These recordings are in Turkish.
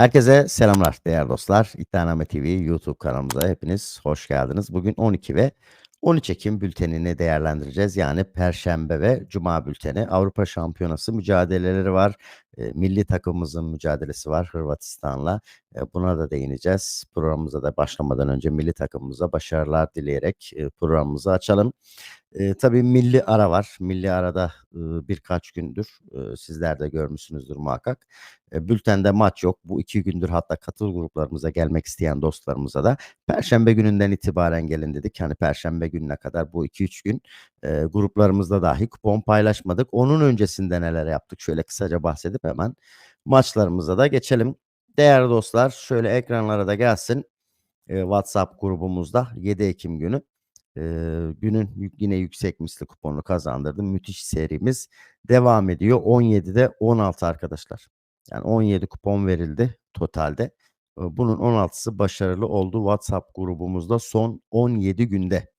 Herkese selamlar değerli dostlar. İddianame TV YouTube kanalımıza hepiniz hoş geldiniz. Bugün 12 ve 13 Ekim bültenini değerlendireceğiz. Yani Perşembe ve Cuma bülteni. Avrupa Şampiyonası mücadeleleri var. E, milli takımımızın mücadelesi var Hırvatistan'la. E, buna da değineceğiz. Programımıza da başlamadan önce milli takımımıza başarılar dileyerek e, programımızı açalım. E, tabii milli ara var. Milli arada e, birkaç gündür e, sizler de görmüşsünüzdür muhakkak. E, bültende maç yok. Bu iki gündür hatta katıl gruplarımıza gelmek isteyen dostlarımıza da Perşembe gününden itibaren gelin dedik. Hani Perşembe gününe kadar bu 2-3 gün e, gruplarımızda dahi kupon paylaşmadık. Onun öncesinde neler yaptık şöyle kısaca bahsedip hemen maçlarımıza da geçelim. Değerli dostlar şöyle ekranlara da gelsin. E, WhatsApp grubumuzda 7 Ekim günü e, günün yine yüksek misli kuponu kazandırdım. Müthiş serimiz devam ediyor. 17'de 16 arkadaşlar. Yani 17 kupon verildi totalde. Bunun 16'sı başarılı oldu WhatsApp grubumuzda son 17 günde.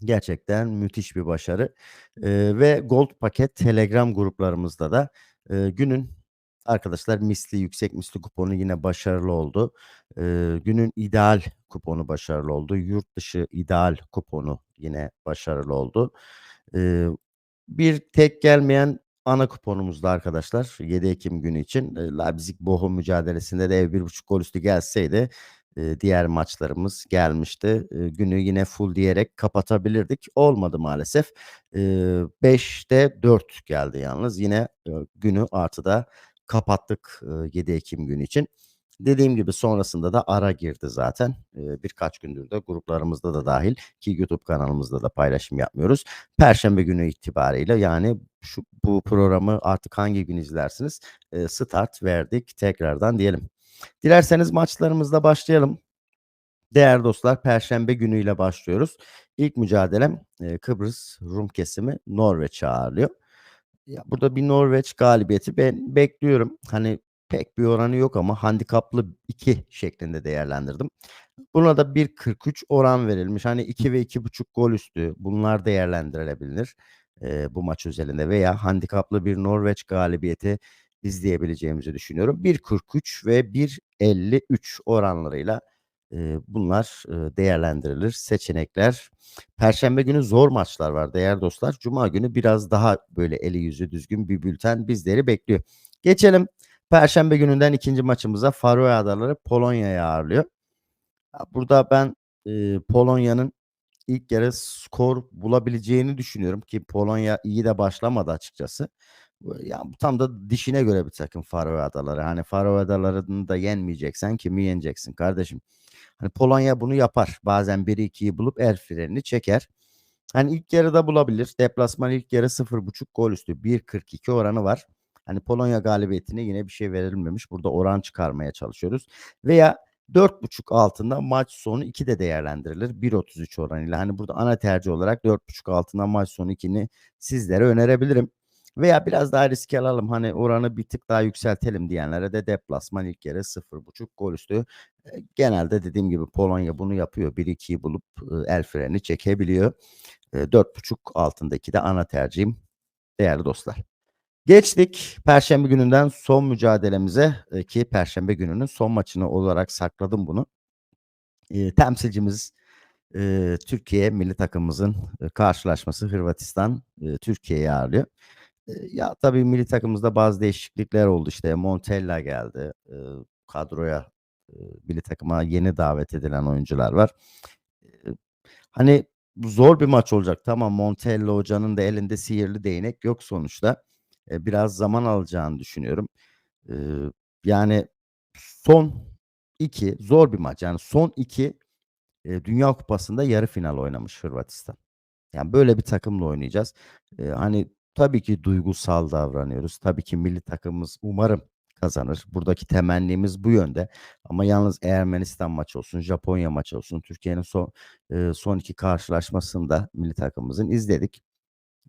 Gerçekten müthiş bir başarı. Ee, ve Gold paket Telegram gruplarımızda da e, günün arkadaşlar misli yüksek misli kuponu yine başarılı oldu. Ee, günün ideal kuponu başarılı oldu. Yurt dışı ideal kuponu yine başarılı oldu. Ee, bir tek gelmeyen ana kuponumuzda arkadaşlar 7 Ekim günü için e, Leipzig Bochum mücadelesinde de ev 1.5 gol üstü gelseydi e, diğer maçlarımız gelmişti. E, günü yine full diyerek kapatabilirdik. Olmadı maalesef. E, 5'te 4 geldi yalnız. Yine e, günü artıda kapattık e, 7 Ekim günü için. Dediğim gibi sonrasında da ara girdi zaten. Ee, birkaç gündür de gruplarımızda da dahil ki YouTube kanalımızda da paylaşım yapmıyoruz. Perşembe günü itibariyle yani şu bu programı artık hangi gün izlersiniz? Start verdik tekrardan diyelim. Dilerseniz maçlarımızda başlayalım. Değerli dostlar Perşembe günüyle başlıyoruz. İlk mücadelem Kıbrıs Rum kesimi Norveç ağırlıyor. Ya burada bir Norveç galibiyeti ben bekliyorum. Hani pek bir oranı yok ama handikaplı 2 şeklinde değerlendirdim. Buna da 1.43 oran verilmiş. Hani 2 ve 2.5 gol üstü bunlar değerlendirilebilir e, bu maç özelinde veya handikaplı bir Norveç galibiyeti izleyebileceğimizi düşünüyorum. 1.43 ve 1.53 oranlarıyla bunlar değerlendirilir seçenekler. Perşembe günü zor maçlar var değerli dostlar. Cuma günü biraz daha böyle eli yüzü düzgün bir bülten bizleri bekliyor. Geçelim Perşembe gününden ikinci maçımıza Faroe Adaları Polonya'ya ağırlıyor. Burada ben e, Polonya'nın ilk yarı skor bulabileceğini düşünüyorum ki Polonya iyi de başlamadı açıkçası. Ya tam da dişine göre bir takım Faroe Adaları. Hani Faroe Adaları'nı da yenmeyeceksen kimi yeneceksin kardeşim? Hani Polonya bunu yapar. Bazen 1-2'yi bulup el frenini çeker. Hani ilk yarıda bulabilir. Deplasman ilk yarı 0.5 gol üstü 1.42 oranı var. Hani Polonya galibiyetine yine bir şey verilmemiş. Burada oran çıkarmaya çalışıyoruz. Veya 4.5 altında maç sonu 2 de değerlendirilir. 1.33 oranıyla. Hani burada ana tercih olarak 4.5 altında maç sonu 2'ni sizlere önerebilirim. Veya biraz daha risk alalım hani oranı bir tık daha yükseltelim diyenlere de deplasman ilk yarı 0.5 gol üstü. Genelde dediğim gibi Polonya bunu yapıyor. 1-2'yi bulup el freni çekebiliyor. 4.5 altındaki de ana tercihim değerli dostlar. Geçtik Perşembe gününden son mücadelemize ki Perşembe gününün son maçını olarak sakladım bunu. Temsilcimiz Türkiye milli takımımızın karşılaşması Hırvatistan e, Türkiye'yi ağırlıyor. Ya tabii milli takımımızda bazı değişiklikler oldu işte Montella geldi kadroya milli takıma yeni davet edilen oyuncular var. Hani zor bir maç olacak tamam Montella hocanın da elinde sihirli değnek yok sonuçta biraz zaman alacağını düşünüyorum. yani son iki zor bir maç. Yani son iki Dünya Kupası'nda yarı final oynamış Hırvatistan. Yani böyle bir takımla oynayacağız. hani tabii ki duygusal davranıyoruz. Tabii ki milli takımımız umarım kazanır. Buradaki temennimiz bu yönde. Ama yalnız Ermenistan maçı olsun, Japonya maçı olsun, Türkiye'nin son son iki karşılaşmasında milli takımımızın izledik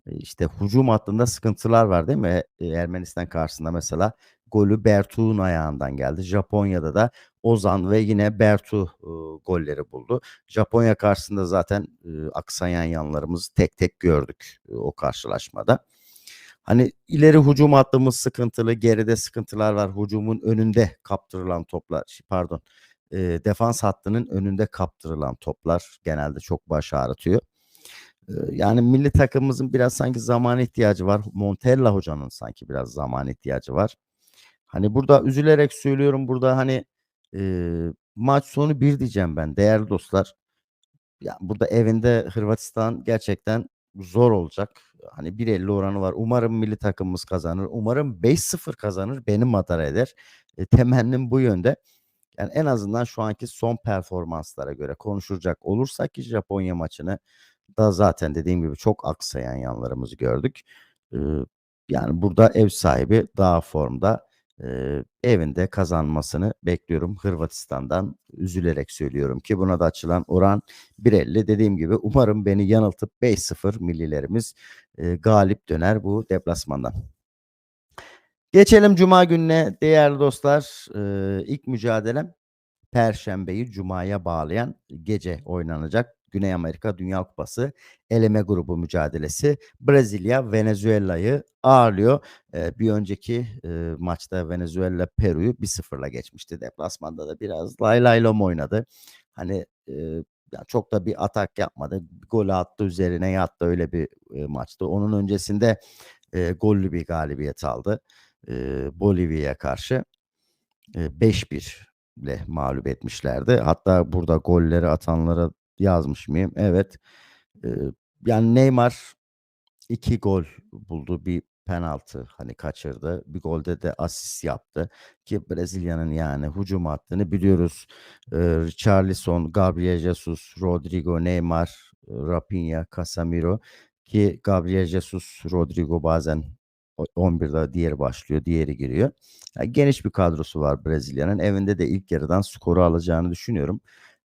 işte hücum hattında sıkıntılar var değil mi? Ermenistan karşısında mesela golü Bertu'nun ayağından geldi. Japonya'da da Ozan ve yine Bertu e, golleri buldu. Japonya karşısında zaten e, aksayan yanlarımızı tek tek gördük e, o karşılaşmada. Hani ileri hücum hattımız sıkıntılı, geride sıkıntılar var. Hücumun önünde kaptırılan toplar, pardon, eee, defans hattının önünde kaptırılan toplar genelde çok baş ağrıtıyor. Eee, yani milli takımımızın biraz sanki zamana ihtiyacı var. Montella hocanın sanki biraz zamana ihtiyacı var. Hani burada üzülerek söylüyorum burada hani, eee, maç sonu 1 diyeceğim ben değerli dostlar. Ya, burada evinde Hırvatistan gerçekten zor olacak. Hani 1.50 oranı var. Umarım milli takımımız kazanır. Umarım 5-0 kazanır, beni madara eder. Eee, temennim bu yönde. Yani en azından şu anki son performanslara göre konuşacak olursak ki Japonya maçını da zaten dediğim gibi çok aksayan yanlarımızı gördük. Iıı, yani burada ev sahibi daha formda. Evinde kazanmasını bekliyorum Hırvatistan'dan. Üzülerek söylüyorum ki buna da açılan oran 1.50. Dediğim gibi umarım beni yanıltıp 5-0 millilerimiz, galip döner bu deplasmandan. Geçelim cuma gününe değerli dostlar. İlk mücadelem perşembeyi cumaya bağlayan gece oynanacak Güney Amerika Dünya Kupası eleme grubu mücadelesi. Brezilya Venezuela'yı ağırlıyor. Eee, bir önceki, eee, maçta Venezuela Peru'yu 1-0'la geçmişti. Deplasmanda da biraz lay lay lom oynadı. Hani, ya çok da bir atak yapmadı. Golü attı, üzerine yattı. Öyle bir, eee, maçtı. Onun öncesinde, eee, gollü bir galibiyet aldı, eee, Bolivya'ya karşı. Eee, 5-1'le mağlup etmişlerdi. Hatta burada golleri atanlara yazmış mıyım? Evet. Eee, yani Neymar 2 gol buldu. Bir penaltı, hani, kaçırdı. Bir golde de asist yaptı ki Brezilya'nın yani hücum hattını biliyoruz. Eee, Richarlison, Gabriel Jesus, Rodrigo, Neymar, Raphinha, Casemiro ki Gabriel Jesus, Rodrigo bazen o 11'de diğeri başlıyor, diğeri giriyor. Ya, geniş bir kadrosu var Brezilya'nın. Evinde de ilk yarıdan skoru alacağını düşünüyorum.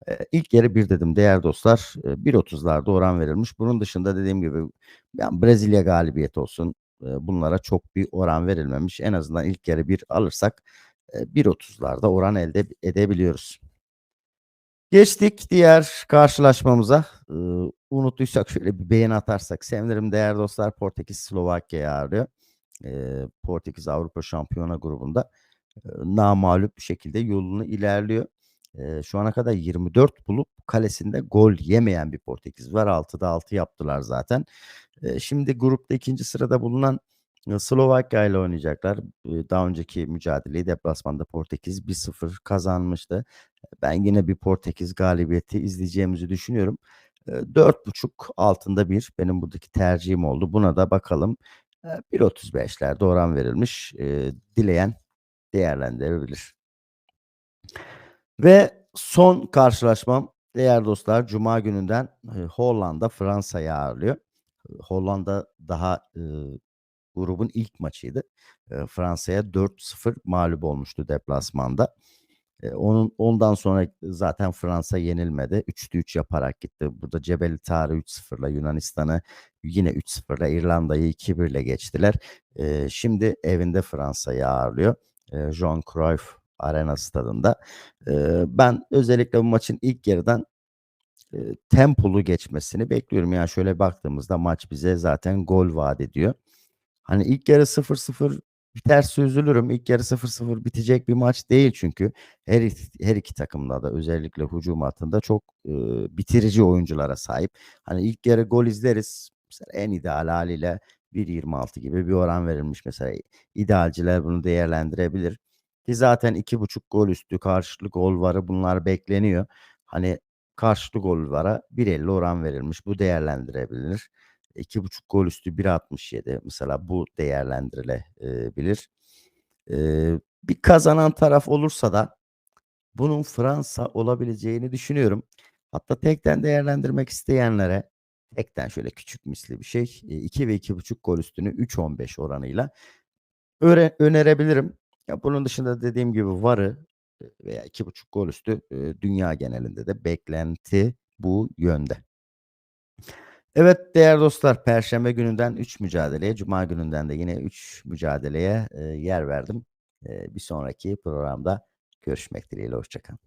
Eee, ilk yarı 1 dedim değerli dostlar. Eee, 1.30'larda oran verilmiş. Bunun dışında dediğim gibi ya Brezilya galibiyeti olsun, bunlara çok bir oran verilmemiş. En azından ilk yarı 1 alırsak, eee, 1.30'larda oran elde edebiliyoruz. Geçtik diğer karşılaşmamıza. Iıı, unuttuysak şöyle bir beğeni atarsak sevinirim değerli dostlar. Portekiz Slovakya'yı ağırlıyor. Portekiz Avrupa Şampiyona grubunda, eee, namağlup bir şekilde yolunu ilerliyor. Eee, şu ana kadar 24 bulup kalesinde gol yemeyen bir Portekiz var. 6'da 6 yaptılar zaten. Eee, şimdi grupta 2. sırada bulunan, Slovakya ile oynayacaklar. Daha önceki mücadeleyi deplasmanda Portekiz 1-0 kazanmıştı. Ben yine bir Portekiz galibiyeti izleyeceğimizi düşünüyorum. Eee, 4.5 altında 1 benim buradaki tercihim oldu. Buna da bakalım. Eee, 1.35'lerde oran verilmiş. Dileyen değerlendirebilir. Ve son karşılaşmam değerli dostlar cuma gününden, eee, Hollanda Fransa'yı ağırlıyor. Hollanda daha, ııı, grubun ilk maçıydı. Eee, Fransa'ya 4-0 mağlup olmuştu deplasmanda. Eee, onun ondan sonra zaten Fransa yenilmedi. 3'te 3 yaparak gitti. Burada Cebeli Tarık 3-0'la Yunanistan'ı yine 3-0'la İrlanda'yı 2-1'le geçtiler. Eee, şimdi evinde Fransa'yı ağırlıyor. Eee, Johan Cruyff Arena stadında. Eee, ben özellikle bu maçın ilk yarıdan, eee, tempolu geçmesini bekliyorum. Yani şöyle baktığımızda maç bize zaten gol vaat ediyor. Hani ilk yarı 0-0 biterse üzülürüm. İlk yarı 0-0 bitecek bir maç değil çünkü. Her her iki takımda da özellikle hücum hattında çok, ııı, bitirici oyunculara sahip. Hani ilk yarı gol izleriz. Mesela en ideal hâliyle 1.26 gibi bir oran verilmiş mesela. İdealciler bunu değerlendirebilir ki zaten 2.5 gol üstü, karşılıklı gol varı bunlar bekleniyor. Hani karşılıklı gol vara 1.50 oran verilmiş. Bu değerlendirebilir. 2.5 gol üstü 1.67 mesela bu değerlendirile eee, bilir. Eee, bir kazanan taraf olursa da bunun Fransa olabileceğini düşünüyorum. Hatta tekten değerlendirmek isteyenlere tekten şöyle küçük misli bir şey, eee, 2 ve 2.5 gol üstünü 3.15 oranıyla önerebilirim. Ya, bunun dışında dediğim gibi varı, veya 2.5 gol üstü, dünya genelinde de beklenti bu yönde. Evet değerli dostlar, perşembe gününden 3 mücadeleye, cuma gününden de yine 3 mücadeleye, yer verdim. Bir sonraki programda görüşmek dileğiyle, hoşça kalın.